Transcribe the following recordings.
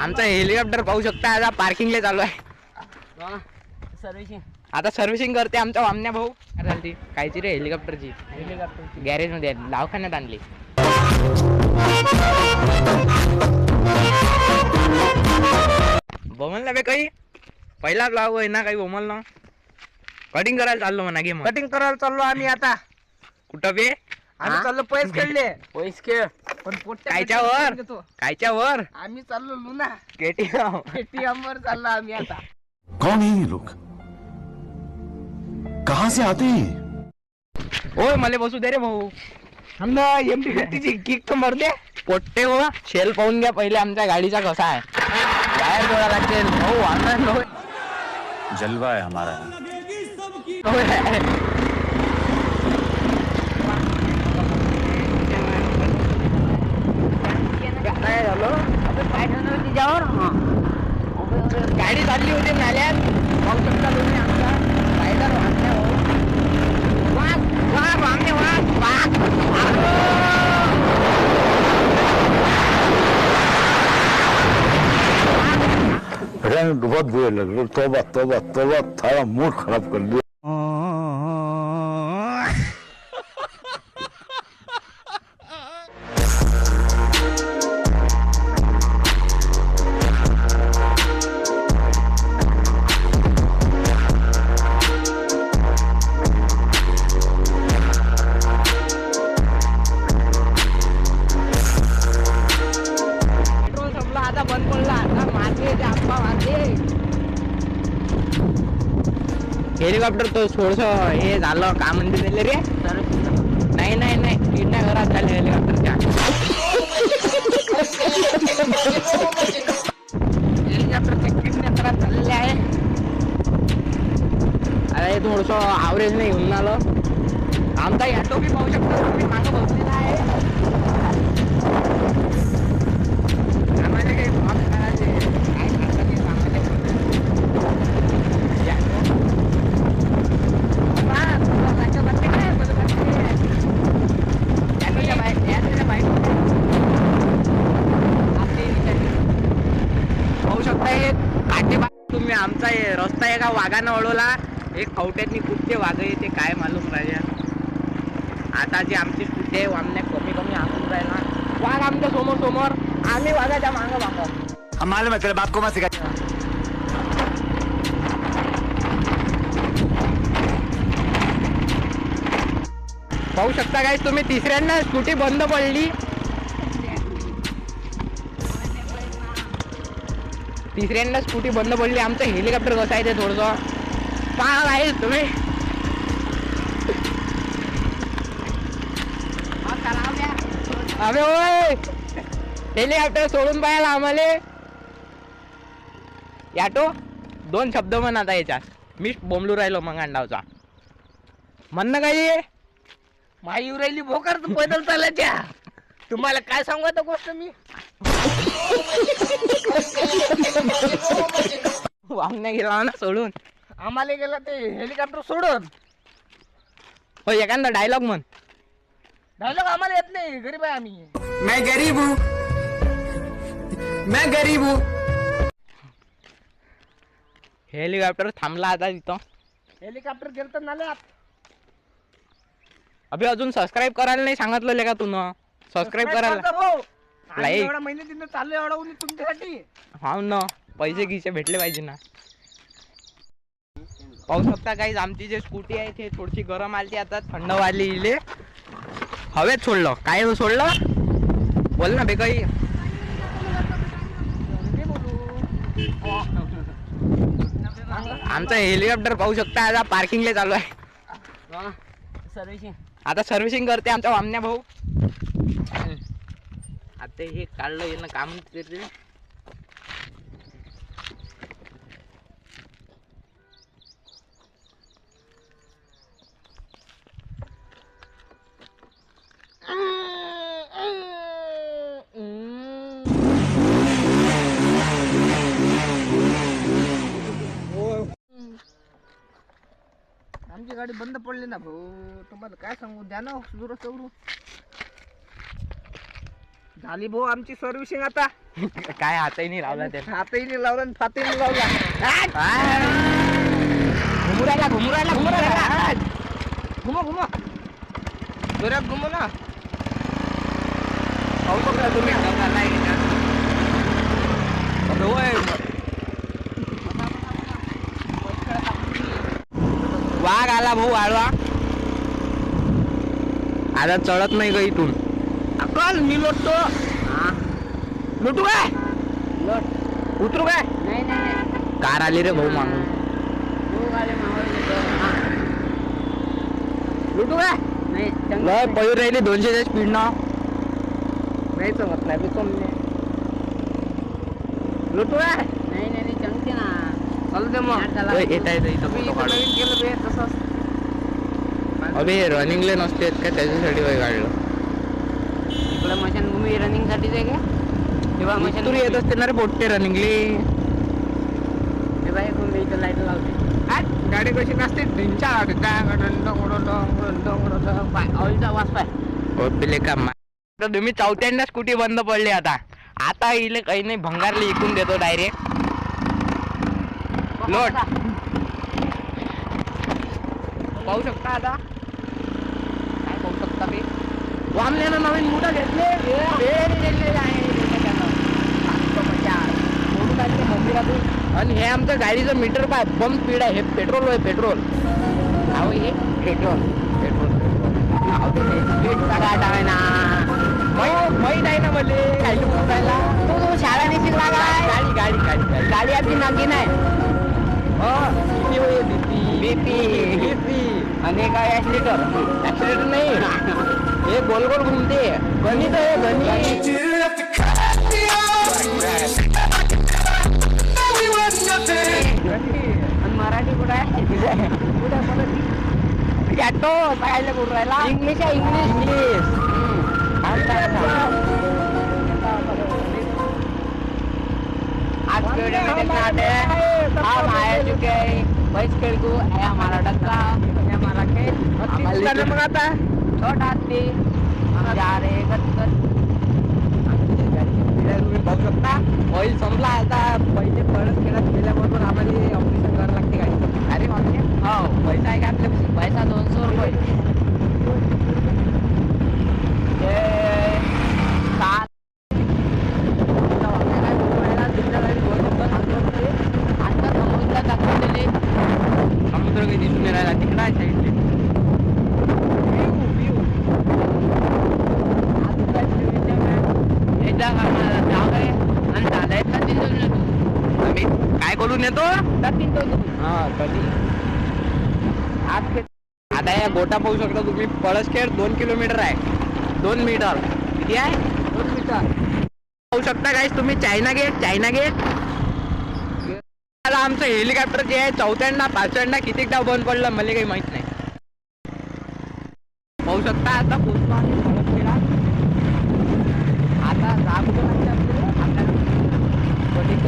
आमचा हेलिकॉप्टर पाहू शकता आता पार्किंगला चालू आहे. सर्व्हिसिंग आता सर्व्हिसिंग करते आमचा वामन्या भाऊ. काय झाली ती कायची रे हेलिकॉप्टरची. हेलिकॉप्टर गॅरेजमध्ये आहे, दवाखान्यात आणली. बोमल ना बे काही? पहिला ब्लॉग आहे ना काही बोमल ना कटिंग करायला चाललो म्हणा घे मग. कटिंग करायला चाललो आम्ही आता. कुठं बे? आम्ही? चाललो पैसे खेळले. पैस खेळ. पण पोट्या कायच्या वर घेतो कायच्या वर आम्ही चाललो लुना. केटीएम एटीएम वर चाललो आम्ही आता. कौन है ये लोग? कहां से आते हैं? ये? ओय मला बसू दे रे भाऊ. समजा एम टी फिफ्टीची किक तर मर दे. पोट्टे हो शेल पाहून घ्या पहिले आमच्या गाडीचा कसा आहे. बाहेर जोडा लागेल. भाऊ आनंद होय. जलवा है हमारा होय. काय झालं? गाडी चालली होती नाल्यात पाहू शकता तुम्ही आमचा. रायडर वागण्या हो. वाघ वाघ वागणे वाघ वाघ रंग बहुत बुरे लग रहे हो। तोबा तोबा तोबा थारा मूड खराब कर दिया। हेलिकॉप्टर तो थोडस हे झालं का म्हणते त्याला रे? नाही नाही नाही किडनॅप घरात झाले हेलिकॉप्टरच्या हेलिकॉप्टरच्या किडनॅप घरात झालेले आहे. अरे थोडस आवरेज नाही घेऊन आलं. आमचा ॲटो बी पाहू शकतो तुम्ही मागं बसलेला आहे आम्हाला काही भाव करायचे काय करता ते आम्हाला या तो. बाबा, तुला वाचा बंद कर, बंद कर. यातोच्या बाहेर- यातोच्या बाहेर. आपली इथे. पाहू शकता हे काटे बा- तुम्ही आमचा हे रस्ता आहे का वाघानं अडवला एक खवट्यातनी कुठचे वाघ आहे ते काय मालूम राजा? आता जे आमची कुठे आहे आमने कमी कमी आणून राहिला. वाघ आमच्यासमोर समोर. आम्ही वाघाच्या मागं मागं. मालूम है तेरे बाप को मत सिखा पाहू शकता काय तुम्ही तिसऱ्यांदा स्कूटी बंद पडली. तिसऱ्यांदा स्कूटी बंद पडली आमचं हेलिकॉप्टर कसं आहे ते थोडस. पाहा आहे तुम्ही. अबे ओय हेलिकॉप्टर सोडून पाहायला आम्हाला. याटो दोन शब्द म्हण आता याच्यात. मी बोंबलू राहिलो मग अंडावचा. म्हणणं काय आहे? माई राहिली भोकर तू पैदल चालायच्या तुम्हाला काय सांगू आता गोष्ट मी? वामने गेला ना सोडून. आम्हाला गेला ते हेलिकॉप्टर सोडून. हो एखादा डायलॉग म्हण. डायलॉग आम्हाला येत नाही गरीब आहे आम्ही. मैं गरीब हूँ। मैं गरीब हूँ। हेलिकॉप्टर थांबला आता तिथं हेलिकॉप्टर गेलं तर नाल्यात. अभि अजून सबस्क्राईब करायला नाही सांगितलं का तू सबस्क्राईब करायला. Like. एवढा महिने तिथं एवढा उन्ही तुमच्यासाठी. हा ना. पैसे गिसे भेटले पाहिजे ना. पाहू शकता काही आमची जे स्कूटी आहे ते थोडीशी गरम आली आता. थंड वाली इले. हवेत सोडलं. काय सोडलं? बोल ना बे काही आमचं हेलिकॉप्टर पाहू शकता आता पार्किंगला चालू आहे. सर्व्हिसिंग. आता सर्व्हिसिंग करते आमचा वामन्या भाऊ. आता हे काढलं येणं काम ते ते. आमची गाडी बंद पडली ना भाऊ तुम्हाला काय सांगू द्या ना सुरू चौरू झाली भाऊ आमची सर्व्हिसिंग आता. काय हातही नाही लावला ते. हातही नाही लावला आणि फातही नाही लावला. घुमू राहिला घुमू राहिला घुमू घुमा घुमा. जोरात घुमा ना. पाहू शकता तुम्ही. वाघ आला भाऊ आळवा आता चढत नाही का इथून. अकल मी लोटतो. लुटू काय? लोट. उतरू काय? नाही नाही कार आली रे भाऊ मागून. लुटू. काय? नाही पळून राहिली दोनशेच्या स्पीड ना. नाही चमत नाही मी चमले लुटू काय? नाही नाही चमते ना. चालू दे मग. येता अबे रनिंगले नसते का? त्याच्यासाठी वय काढलं. इकडे मशानभूमी रनिंग साठीच आहे का? तेव्हा तू येत असते ना रे पोट्टे रनिंगले. तेव्हा एक इथं लाइट लावते. गाडी कशी नसते ऑइलचा वास पाय. हो पिले का तर तुम्ही चौथ्यांदा स्कूटी बंद पडली आता. आता इले काही नाही भंगारले इकून देतो डायरेक्ट लोट. पाहू शकता आता? वामल्यानं नवीन मुठा घेतले. बेरी घेतलेले आहे. मंदिरातून आणि हे आमचं गाडीचं मीटर पाय बम स्पीड आहे. हे पेट्रोल आहे पेट्रोल. अहो हे पेट्रोल. पेट्रोल आहे ना. माहीत आहे ना मले. गाडी तो तो शाळा नाही शिकला काय गाडी गाडी गाडी गाडी. आपली नागी नाही बीपी बीपी आणि काय ऍक्सिलेटर ऍक्सिलेटर नाही. हे। गोल गोल घुमते आणि मराठी कुठं आहे कुठं मराठी पाहायला कुठं राहिला इंग्लिश आहे इंग्लिश। आज के वीडियो में देखना आते हैं। हम आए चुके हैं। बैठ खेल को। है हमारा डक्का हमारा खेल। हमारा मग आता छोटा हाथी हम जा रहे हैं गत गत. तुम्ही बघू शकता ऑइल संपला आता. पहिले परत खेळत गेल्याबरोबर आम्हाला ऑपरेशन करावं लागते गाडी. अरे हो पैसा आहे का आपल्या पैसा दोनशे रुपये ते सात समुद्र काही दिसून नाही राहिला तिकडं आहे साईडले आम्ही हा कधी आता या गोटा पाहू शकता तुम्ही पळसखेड दोन किलोमीटर आहे दोन मीटर किती आहे दोन मीटर पाहू शकता काय तुम्ही चायना गेट चायना गेट आमचं हेलिकॉप्टर जे आहे चौथ्यांदा पाचव्यांदा कितीकदा बंद पडलं मला काही माहीत नाही पाहू शकता आता पोचलो आम्ही पळसखेडात. आता जा कुठं लागते आपल्याला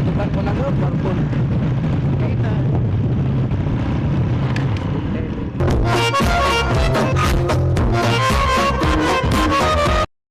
दुकान कोणाचं भरपूर makita.